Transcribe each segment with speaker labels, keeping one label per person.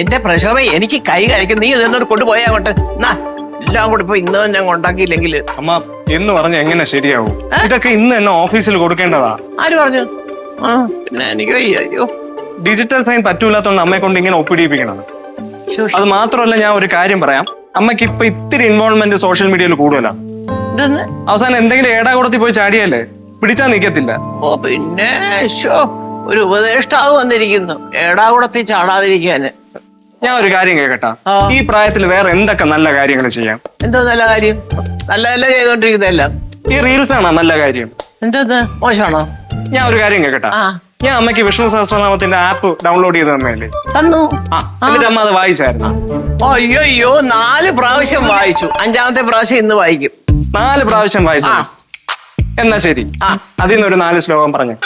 Speaker 1: എന്റെ പ്രശോഭ എനിക്ക് കൈ കഴിക്കും. നീ ഇതൊന്നും കൊണ്ടുപോയാ അങ്ങോട്ട്? എന്നാ എല്ലാം കൂടി ഇപ്പൊ ഇന്ന് ഞാൻ ഉണ്ടാക്കിയില്ലെങ്കിൽ.
Speaker 2: അമ്മ എന്ന് പറഞ്ഞ എങ്ങനെ ശരിയാവും? ഇതൊക്കെ ഇന്ന് തന്നെ ഓഫീസിൽ കൊടുക്കേണ്ടതാ.
Speaker 1: ആര് പറഞ്ഞു? ആ പിന്നെ എനിക്ക് വയ്യ. അയ്യോ.
Speaker 2: ഡിജിറ്റൽ സൈൻ പറ്റൂലാത്തോണ്ട് അമ്മയെ കൊണ്ട് ഇങ്ങനെ ഒപ്പിടിയിപ്പിക്കണം
Speaker 1: ശ്ശോ,
Speaker 2: അത് മാത്രമല്ല ഞാൻ ഒരു കാര്യം പറയാം. അമ്മയ്ക്ക് ഇപ്പൊ ഇത്തിരി ഇൻവോൾവ്മെന്റ് സോഷ്യൽ മീഡിയയിൽ കൂടുതലാണ്
Speaker 1: ഇതെന്ന്
Speaker 2: അവസാനം എന്തെങ്കിലും ഏടാ കൂടത്തി പോയി ചാടിയല്ലേ പിടിച്ചാ നിക്കത്തില്ല.
Speaker 1: ഓ പിന്നെ ഒരു ഉപദേഷ്ടാവ് വന്നിരിക്കുന്നു. ഏടാകുടത്തിൽ ചാടാതിരിക്കാന്.
Speaker 2: ഞാൻ ഒരു കാര്യം കേക്കട്ടാ ഈ പ്രായത്തിൽ വേറെ എന്തൊക്കെ നല്ല കാര്യങ്ങൾ ചെയ്യാം?
Speaker 1: എന്തോ നല്ല കാര്യം? നല്ല നല്ല ചെയ്തോണ്ടിരിക്കുന്നതെല്ലാം.
Speaker 2: ഈ റീൽസ് ആണോ നല്ല കാര്യം?
Speaker 1: എന്തോ മോശമാണോ
Speaker 2: ഞാൻ ഒരു കാര്യം കേക്കട്ടാ ഞാൻ അമ്മയ്ക്ക് വിഷ്ണു സഹസ്രനാമത്തിന്റെ ആപ്പ് ഡൗൺലോഡ് ചെയ്ത് തന്നെയല്ലേ
Speaker 1: തന്നു.
Speaker 2: എന്നിട്ട് അമ്മ അത് വായിച്ചായിരുന്നു?
Speaker 1: അയ്യോ അയ്യോ നാല് പ്രാവശ്യം വായിച്ചു. അഞ്ചാമത്തെ പ്രാവശ്യം ഇന്ന് വായിക്കും.
Speaker 2: നാല് പ്രാവശ്യം വായിച്ചു. എന്നാ ശരി. അതിൽ നിന്ന് ഒരു നാല് ശ്ലോകം പറഞ്ഞു.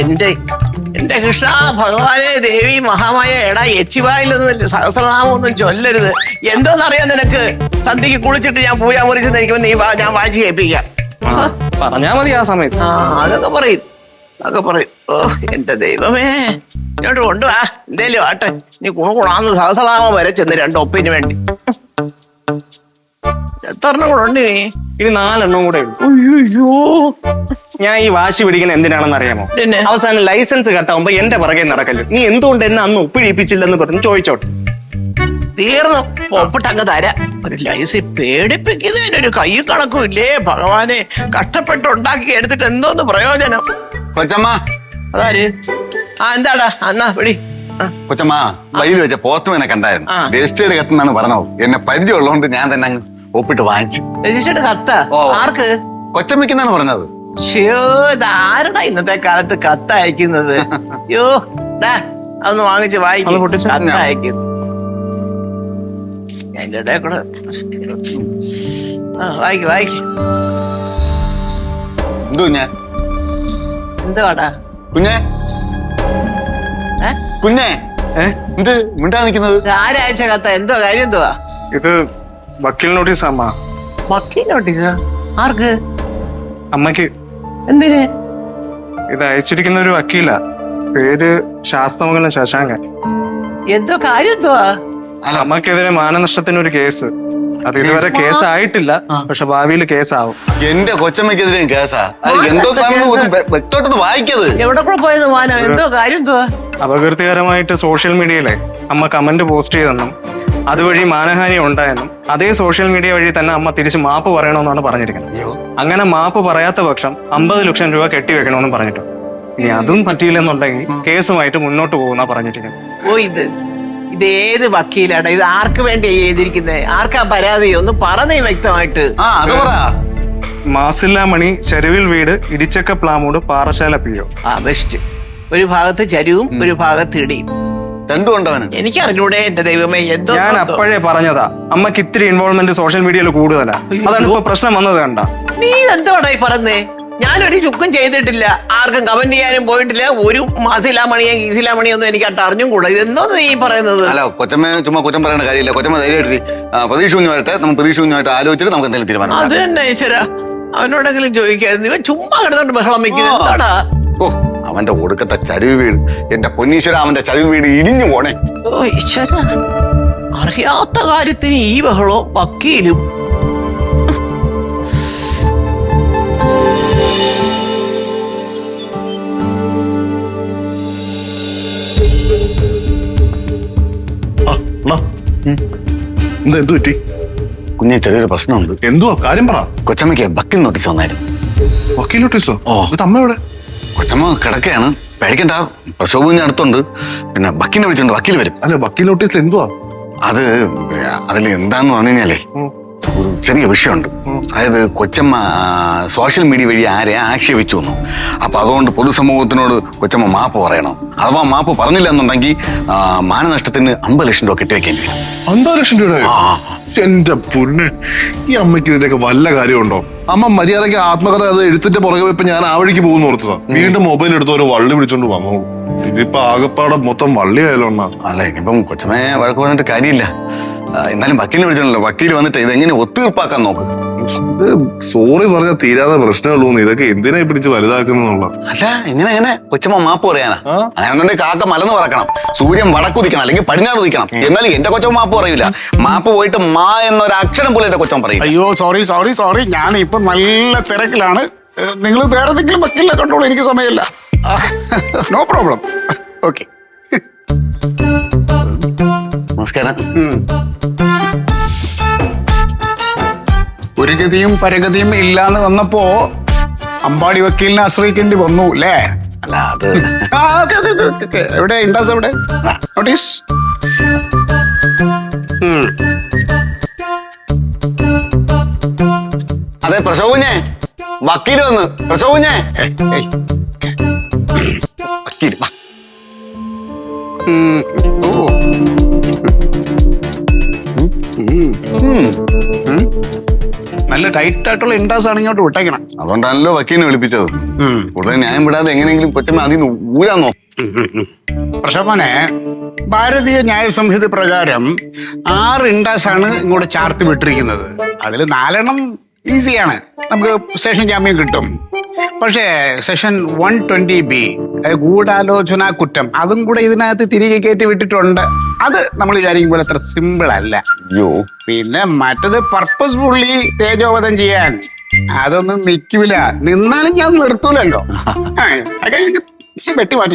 Speaker 1: എന്റെ എന്റെ കൃഷ്ണ ഭഗവാനെ ദേവി മഹാമായ എടാ എച്ചിവായിലൊന്നും സഹസ്രനാമം ഒന്നും ചൊല്ലരുത്. എന്തോന്നറിയാം നിനക്ക്? സന്ധ്യക്ക് കുളിച്ചിട്ട് ഞാൻ പൂജ മുറിച്ച് നിൽക്കുമ്പോൾ നീ വാ, ഞാൻ വായിച്ച് കേൾപ്പിക്കാം.
Speaker 2: പറഞ്ഞാ മതി ആ സമയത്ത്
Speaker 1: ആ അതൊക്കെ പറയും. അതൊക്കെ പറയും. ഓ എന്റെ ദൈവമേ. ഇങ്ങോട്ട് കൊണ്ടുവാ. എന്തേലും ആട്ടെ. നീ കുണുകുണാന്ന് സഹസ്രനാമം വരെ ചെന്ന് രണ്ട് ഒപ്പിന് വേണ്ടി. എത്രണ്ണം കൂടെ ഉണ്ട് നീ?
Speaker 2: ഇനി നാലെണ്ണം കൂടെ ഉള്ളൂ.
Speaker 1: അയ്യോ.
Speaker 2: ഞാൻ ഈ വാശി പിടിക്കുന്ന എന്തിനാണെന്ന് അറിയാമോ?
Speaker 1: പിന്നെ
Speaker 2: അവസാനം ലൈസൻസ് കട്ടാവുമ്പോ എന്റെ പുറകെ നടക്കല്ലോ? നീ എന്തുകൊണ്ട് എന്നെ അന്ന് ഒപ്പിടിപ്പിച്ചില്ലെന്ന് പറഞ്ഞ് ചോദിച്ചോട്ടെ.
Speaker 1: തീർന്നു. ഒപ്പിട്ട് അങ്ങ് തരാം. ഒരു ലൈസി പേടിപ്പിക്കുന്നതിനൊരു കൈ കണക്കും ഇല്ലേ? ഭഗവാനെ കഷ്ടപ്പെട്ട് ഉണ്ടാക്കി എടുത്തിട്ട് എന്തോന്ന് പ്രയോജനം?
Speaker 3: കൊച്ചമ്മ.
Speaker 1: അതാര്? ആ എന്താടാ? എന്നാ വിളി. ആ,
Speaker 3: കൊച്ചമ്മ വഴിയിൽ വെച്ച പോസ്റ്റ്മാനെ കണ്ടായിരുന്നു.
Speaker 1: ആ.
Speaker 3: രജിസ്റ്റേർഡ് കത്തെന്നാണ് പറഞ്ഞത്. എന്നെ പരിചയമുള്ളതുകൊണ്ട് ഞാൻ തന്നെ അങ്ങ് ഒപ്പിട്ട് വാങ്ങിച്ചു.
Speaker 1: രജിസ്റ്റർ കത്ത്?
Speaker 3: ഓ.
Speaker 1: ആർക്ക്?
Speaker 3: കൊച്ചമ്മയ്ക്കെന്നാണ് പറഞ്ഞത്.
Speaker 1: ഷ്യോ ഇതാരടാ ഇന്നത്തെ കാലത്ത് കത്ത് അയക്കുന്നത്? യോ ഡാ അതൊന്ന് വാങ്ങിച്ച്
Speaker 2: അത്
Speaker 1: വായിക്കും
Speaker 2: പൊട്ടിച്ച്
Speaker 1: കത്ത് അയക്കുന്നു. അതിന്റെ ഇടയിൽ കൂടെ ആ വായിക്ക് വായിക്ക്.
Speaker 3: എന്തോ
Speaker 1: എന്തുവാടാ?
Speaker 3: കുഞ്ഞെ?
Speaker 1: ഏ?
Speaker 3: കുഞ്ഞെ?
Speaker 2: ഏ?
Speaker 3: എന്ത് മിണ്ടാ നിൽക്കുന്നത്?
Speaker 1: ഇത് ആരയച്ച കത്ത? എന്തോ കാര്യം എന്തുവാ?
Speaker 2: ഇത് വക്കീൽ നോട്ടീസ് അമ്മ
Speaker 1: വക്കീൽ നോട്ടീസ് ആർക്ക്?
Speaker 2: അമ്മയ്ക്ക്
Speaker 1: എന്തിന്?
Speaker 2: ഇത് അയച്ചിരിക്കുന്ന ഒരു വക്കീലാ. പേര് ശാസ്തമംഗലം ശശാങ്കൻ.
Speaker 1: എന്തോ കാര്യം എന്തുവാ
Speaker 3: അല്ല.
Speaker 2: അമ്മക്കെതിരെ മാനനഷ്ടത്തിന് ഒരു കേസ്. അത് ഇതുവരെ കേസ് ആയിട്ടില്ല പക്ഷെ ഭാവിയിൽ കേസാവും.
Speaker 3: എന്റെ കൊച്ചമ്മക്കെതിരെയും കേസാ. എന്തോ വ്യക്തമായിട്ടൊന്ന് വായിക്കത്
Speaker 1: എവിടെ കൂടെ പോയത് എന്തോ കാര്യം
Speaker 2: അപകീർത്തികരമായിട്ട് സോഷ്യൽ മീഡിയയിലെ അമ്മ കമന്റ് പോസ്റ്റ് ചെയ്തെന്നും അതുവഴി മാനഹാനി ഉണ്ടായെന്നും അതേ സോഷ്യൽ മീഡിയ വഴി തന്നെ അമ്മ തിരിച്ച് മാപ്പ് പറയണമെന്നാണ് പറഞ്ഞിരിക്കുന്നത്. അങ്ങനെ മാപ്പ് പറയാത്ത പക്ഷം അമ്പത് ലക്ഷം രൂപ കെട്ടിവെക്കണമെന്ന് പറഞ്ഞിട്ടുണ്ട് ഇനി അതും പറ്റിയില്ലെന്നുണ്ടെങ്കിൽ കേസുമായിട്ട് മുന്നോട്ട് പോകുന്ന പറഞ്ഞിരിക്കുന്നത്.
Speaker 1: ഓ ഇത് ഇത് ഏത് വക്കീലാണ്? ഇത് ആർക്ക് വേണ്ടി എഴുതിയിരിക്കുന്നത് ആർക്കാ പരാതി? ഒന്ന് പറഞ്ഞേ വ്യക്തമായിട്ട്.
Speaker 3: ആ അത് പറ.
Speaker 2: മാസില്ലാമണി ചെരുവിൽ വീട് ഇടിച്ചക്ക പ്ലാമോട് പാറശാല പി
Speaker 1: ആ ബെസ്റ്റ് ഒരു ഭാഗത്ത് ചരുവും ഒരു ഭാഗത്ത് ഇടിയും.
Speaker 3: രണ്ടും ഉണ്ടവന്
Speaker 1: എനിക്ക് അറിഞ്ഞൂടെ എന്റെ ദൈവമേ എന്തോ
Speaker 2: ഞാൻ അപ്പോഴേ പറഞ്ഞതാ അമ്മയ്ക്ക് ഇത്തിരി ഇൻവോൾവ്മെന്റ് സോഷ്യൽ മീഡിയയിൽ കൂടുതലാ. അതാണ് ഇപ്പൊ പ്രശ്നം വന്നത് കണ്ട.
Speaker 1: നീ എന്തോടായി പറഞ്ഞേ ഞാനൊരു ചുക്കും ചെയ്തിട്ടില്ല. ആർക്കും കമന്റ് ചെയ്യാനും പോയിട്ടില്ല. ഒരു മാസിലാമണിയോ ഗീസിലാമണിയോ ഒന്നും എനിക്ക് അട്ട് അറിഞ്ഞും കൂടാ. ഇതെന്തോന്ന് നീ പറയുന്നത്?
Speaker 3: അല്ല കൊച്ചമ്മ ചുമ്മാ കൊച്ചം പറയേണ്ട കാര്യമില്ല. കൊച്ചമ്മ ധൈര്യമായിട്ട് പ്രതീക്ഷ കുഞ്ഞു വരട്ടെ നമുക്ക് പ്രതീക്ഷ കുഞ്ഞുമായിട്ട് ആലോചിച്ചിട്ട് നമുക്ക് എന്തെങ്കിലും തീരുമാനം
Speaker 1: അത്. തന്നെ ഈശ്വര. അവനോടെങ്കിലും ചോദിക്കായിരുന്നു. ഇവൻ ചുമ്മാ കിടന്നോണ്ട് ബഹളം വെക്കുന്നത് എന്താടാ?
Speaker 3: ഓ. അവന്റെ ഒടുക്കത്തെ ചരിവ് വീട് എന്റെ പൊന്നീശ്വര അവന്റെ ചരിവ് വീട് ഇടിഞ്ഞു പോണേ.
Speaker 1: ഓ ഈശ്വര. അറിയാത്ത കാര്യത്തിന് ഈ ബഹളോ വക്കീലും.
Speaker 4: എന്താ എന്തു പറ്റി?
Speaker 3: കുഞ്ഞെ ചെറിയൊരു പ്രശ്നമുണ്ട്.
Speaker 4: എന്തുവാ? കാര്യം പറ.
Speaker 3: കൊച്ചമ്മയ്ക്ക് വക്കീൽ നോട്ടീസ് വന്നായിരുന്നു.
Speaker 4: വക്കീൽ നോട്ടീസോ?
Speaker 3: ഓ.
Speaker 4: അമ്മ എവിടെ?
Speaker 3: കൊച്ചമ്മ കിടക്കയാണ്. പേടിക്കണ്ട. ഞാൻ അടുത്തുണ്ട്. പിന്നെ വക്കീലിനെ വിളിച്ചിട്ടുണ്ട്. വക്കീൽ വരും.
Speaker 4: അല്ല വക്കീൽ നോട്ടീസിൽ എന്തുവാ?
Speaker 3: അത് അതിൽ എന്താന്ന് പറഞ്ഞു കഴിഞ്ഞാലേ. ഒരു ചെറിയ വിഷയമുണ്ട്. അതായത് കൊച്ചമ്മ സോഷ്യൽ മീഡിയ വഴി ആരെ ആക്ഷേപിച്ചു വന്നു അപ്പൊ അതുകൊണ്ട് പൊതുസമൂഹത്തിനോട് കൊച്ചമ്മ മാപ്പ് പറയണം. അഥവാ മാപ്പ് പറഞ്ഞില്ല എന്നുണ്ടെങ്കിൽ മാനനഷ്ടത്തിന് അമ്പത് ലക്ഷം രൂപ കെട്ടിവെക്കേണ്ടി വരും.
Speaker 4: അമ്പത് ലക്ഷം രൂപ എന്റെ പൊണ്ണ് ഈ അമ്മയ്ക്ക് ഇതിന്റെയൊക്കെ വല്ല കാര്യമുണ്ടോ? അമ്മ മര്യാദയ്ക്ക് ആത്മകഥ അത് എഴുത്തിന്റെ പുറകെ ഇപ്പൊ ഞാൻ ആ വഴിക്ക് പോകുന്നു ഓർത്തതാ. വീണ്ടും മൊബൈൽ എടുത്ത് ഒരു വള്ളി പിടിച്ചോണ്ട് വന്നോളൂ. ഇതിപ്പോ ആകപ്പാടെ മൊത്തം വള്ളിയായാലോ അണ്ണാ?
Speaker 3: അല്ല ഇനിയിപ്പം കൊച്ചമ്മയെ വഴക്ക് പറഞ്ഞിട്ട് കാര്യമില്ല. എന്നാലും വക്കീലിനെ വിളിച്ചിട്ടുണ്ടല്ലോ. വക്കീൽ വന്നിട്ട് ഇതെങ്ങനെ ഒത്തീർപ്പാക്കാൻ നോക്ക്?
Speaker 4: സോറി പറഞ്ഞ തീരാതെ പ്രശ്നമുള്ളൂ ഇതൊക്കെ എന്തിനായി പിടിച്ച് വലുതാക്കുന്നുള്ള
Speaker 3: അല്ല എങ്ങനെ എങ്ങനെ? കൊച്ചമ്മ മാപ്പ് പറയാനാ. അങ്ങനെ കാക്ക മലന്ന് പറക്കണം. സൂര്യൻ വടക്കുദിക്കണം അല്ലെങ്കിൽ പടിഞ്ഞാറ് ഉദിക്കണം എന്നാലും എന്റെ കൊച്ചമ്മ മാപ്പ് പറയില്ല മാപ്പ് പോയിട്ട് മാ എന്നൊരു അക്ഷരം പോലും എന്റെ കൊച്ചമ്മ പറയും
Speaker 5: അയ്യോ സോറി സോറി സോറി ഞാൻ ഇപ്പൊ നല്ല തിരക്കിലാണ്. നിങ്ങൾ വേറെ എന്തെങ്കിലും വക്കീലിനെ കണ്ടോളൂ എനിക്ക് സമയമില്ല. നോ പ്രോബ്ലം ഓക്കെ
Speaker 3: നമസ്കാരം.
Speaker 5: ഒരു ഗതിയും പരഗതിയും ഇല്ലാന്ന് വന്നപ്പോ അമ്പാടി വക്കീലിനെ ആശ്രയിക്കേണ്ടി വന്നു അല്ലേ
Speaker 3: അല്ല അത്.
Speaker 5: എവിടെ? ഇണ്ടാസ് എവിടെ? നോട്ടീസ്.
Speaker 3: അതെ പ്രശോകുഞ്ഞേ വക്കീൽ വന്ന്. പ്രശോകുഞ്ഞേ വക്കീൽ വാ.
Speaker 5: നല്ല ടൈറ്റ് ആയിട്ടുള്ള ഇൻഡാസ് ആണ് ഇങ്ങോട്ട് വിട്ടേക്കണം.
Speaker 3: അതുകൊണ്ടാണല്ലോ വക്കീലിനെ വിളിപ്പിച്ചത്. കൂടുതൽ ന്യായം വിടാതെ എങ്ങനെയെങ്കിലും കൊച്ചമ്മ അതിൽ ഊരാൻ നോക്കും.
Speaker 5: പ്രശോഭനെ ഭാരതീയ ന്യായ സംഹിത പ്രകാരം ആറ് ഇൻഡാസ് ആണ് ഇങ്ങോട്ട് ചാർത്തി വിട്ടിരിക്കുന്നത്. അതിൽ നാലെണ്ണം ഈസിയാണ് നമുക്ക് സ്റ്റേഷൻ ജാമ്യം കിട്ടും. പക്ഷേ സെഷൻ വൺ ട്വന്റി ബി ഗൂഢാലോചന കുറ്റം അതും കൂടെ ഇതിനകത്ത് തിരികെ കയറ്റി വിട്ടിട്ടുണ്ട്. അത് നമ്മൾ വിചാരിക്കുമ്പോൾ അത്ര സിമ്പിൾ അല്ല.
Speaker 3: യോ
Speaker 5: പിന്നെ മറ്റത് പർപ്പസ്ഫുള്ളി തേജോവധം ചെയ്യാൻ. അതൊന്നും നിൽക്കൂല നിന്നാലും ഞാൻ നിർത്തൂലല്ലോ.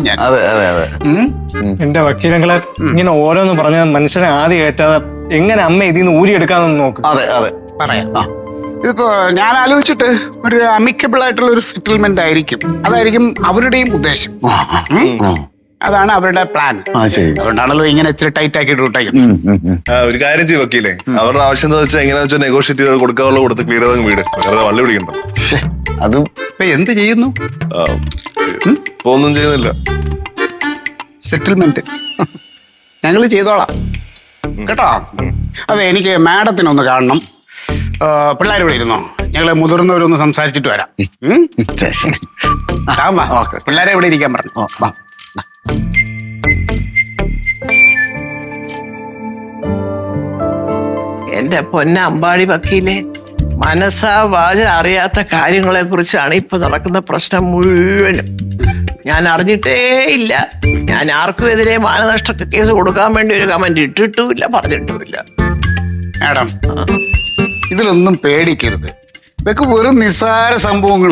Speaker 5: ഞാൻ.
Speaker 3: അതെ അതെ.
Speaker 2: എന്റെ വക്കീലങ്ങളെ ഇങ്ങനെ ഓരോന്ന് പറഞ്ഞ മനുഷ്യനെ ആദ്യം കയറ്റാതെ എങ്ങനെ അമ്മ ഇതിൽ നിന്ന് ഊരിയെടുക്കാന്ന് നോക്ക്.
Speaker 3: അതെ അതെ.
Speaker 5: പറയാം. ഇതിപ്പോ ഞാൻ ആലോചിച്ചിട്ട് ഒരു അമിക്കബിൾ ആയിട്ടുള്ള ഒരു സെറ്റിൽമെന്റ് ആയിരിക്കും. അതായിരിക്കും അവരുടെയും ഉദ്ദേശം. അതാണ് അവരുടെ പ്ലാൻ അതുകൊണ്ടാണല്ലോ ഇങ്ങനെ ഇത്തിരി ടൈറ്റ്
Speaker 4: ആക്കി ഒരു കാര്യം ചെയ്യും വക്കീലേ. അവരുടെ ആവശ്യം എന്താ വെച്ചാൽ എങ്ങനെയാ വെച്ചാൽ നെഗോഷിയേറ്റ് ചെയ്ത് കൊടുക്കാവുള്ള കൊടുത്ത് ക്ലിയർ ചെയ്തങ്ങ് വീട്. വെറുതെ വള്ളി പിടിക്കണ്ട.
Speaker 3: അത്
Speaker 5: ഇപ്പൊ എന്ത് ചെയ്യുന്നു?
Speaker 4: ഇപ്പൊ ഒന്നും ചെയ്യുന്നില്ല.
Speaker 5: സെറ്റിൽമെന്റ് ഞങ്ങൾ ചെയ്തോളാം. കേട്ടോ? അതെ എനിക്ക് മാഡത്തിനൊന്ന് കാണണം. പിള്ളേർ ഇവിടെ ഇരുന്നോ? ഞങ്ങൾ മുതിർന്നവരൊന്ന് സംസാരിച്ചിട്ട് വരാം. പിള്ളേരെ ഇവിടെ ഇരിക്കാൻ പറഞ്ഞു.
Speaker 3: ഓ, വാ.
Speaker 1: എന്റെ പൊന്ന അമ്പാടി വക്കീലെ മനസ്സാ വാച അറിയാത്ത കാര്യങ്ങളെ കുറിച്ചാണ് ഇപ്പൊ നടക്കുന്ന പ്രശ്നം മുഴുവനും. ഞാൻ അറിഞ്ഞിട്ടേ ഇല്ല. ഞാൻ ആർക്കും എതിരെ മാനനഷ്ട കേസ് കൊടുക്കാൻ വേണ്ടി ഒരു കമന്റ് ഇട്ടിട്ടുമില്ല പറഞ്ഞിട്ടുമില്ല.
Speaker 5: മാഡം ഇതിലൊന്നും പേടിക്കരുത്. ഇതൊക്കെ വെറും നിസ്സാര സംഭവങ്ങൾ.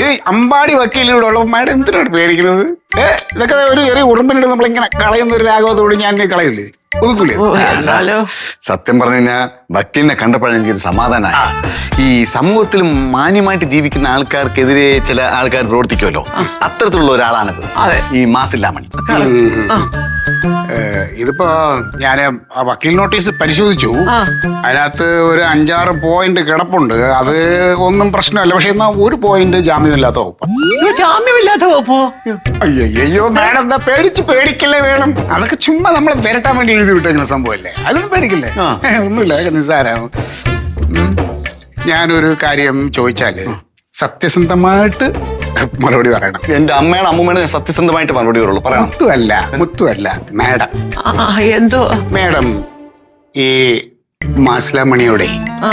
Speaker 5: ഇത് അമ്പാടി വക്കീലിലൂടെ ഉള്ള മാഡം എന്തിനാണ് പേടിക്കുന്നത്? ഏഹ് ഇതൊക്കെ ഒരു ചെറിയ ഉറുമ്പിനിട്ട് നമ്മളിങ്ങനെ കളയുന്ന ഒരു രാഘവത്തോട് ഞാൻ നീ കളയില്ലേ ഒതുക്കൂലേ?
Speaker 1: എന്നാലോ?
Speaker 3: സത്യം പറഞ്ഞു കഴിഞ്ഞാൽ വക്കീലിനെ കണ്ടപ്പോഴാണ് എനിക്കൊരു സമാധാനമായി ഈ സമൂഹത്തിൽ മാന്യമായിട്ട് ജീവിക്കുന്ന ആൾക്കാർക്കെതിരെ ചില ആൾക്കാർ പ്രവർത്തിക്കുമല്ലോ? അത്തരത്തിലുള്ള ഒരാളാണിത്.
Speaker 1: അതെ.
Speaker 3: ഈ മാസില്ലാമണി.
Speaker 5: ഇതിപ്പോ ഞാൻ വക്കീൽ നോട്ടീസ് പരിശോധിച്ചു.
Speaker 1: ആ.
Speaker 5: അതിനകത്ത് ഒരു അഞ്ചാറ് പോയിന്റ് കിടപ്പുണ്ട്. അത് ഒന്നും പ്രശ്നമല്ല. പക്ഷെ എന്നാ ഒരു പോയിന്റ് ജാമ്യമില്ലാത്ത വകുപ്പ്.
Speaker 1: അയ്യോ, ജാമ്യമില്ലാത്ത പോപ്പോ
Speaker 5: അയ്യോ മാഡം എന്താ പേടിച്ച് പേടിക്കല്ലേ വേണം? അതൊക്കെ ചുമ്മാ നമ്മളെ വരട്ടാൻ വേണ്ടി എഴുതി വിട്ടേക്കുന്ന സംഭവമല്ലേ? അതൊന്നും പേടിക്കില്ലേ?
Speaker 3: ആ.
Speaker 5: ഏ, ഒന്നുമില്ല അതൊക്കെ നിസ്സാരം. ഞാനൊരു കാര്യം ചോദിച്ചാൽ സത്യസന്ധമായിട്ട് മറുപടി പറയണം.
Speaker 3: എന്റെ അമ്മയുടെ അമ്മൂമ്മയുടെ ഞാൻ സത്യസന്ധമായിട്ട് മറുപടി പറയുള്ളൂ. പറയണം.
Speaker 5: മുത്തുമല്ല മുത്തുമല്ല മാഡം.
Speaker 1: ആ, ആ, എന്തോ?
Speaker 5: മാഡം ഈ മാസ്ലാമണിയുടെ
Speaker 1: ആ.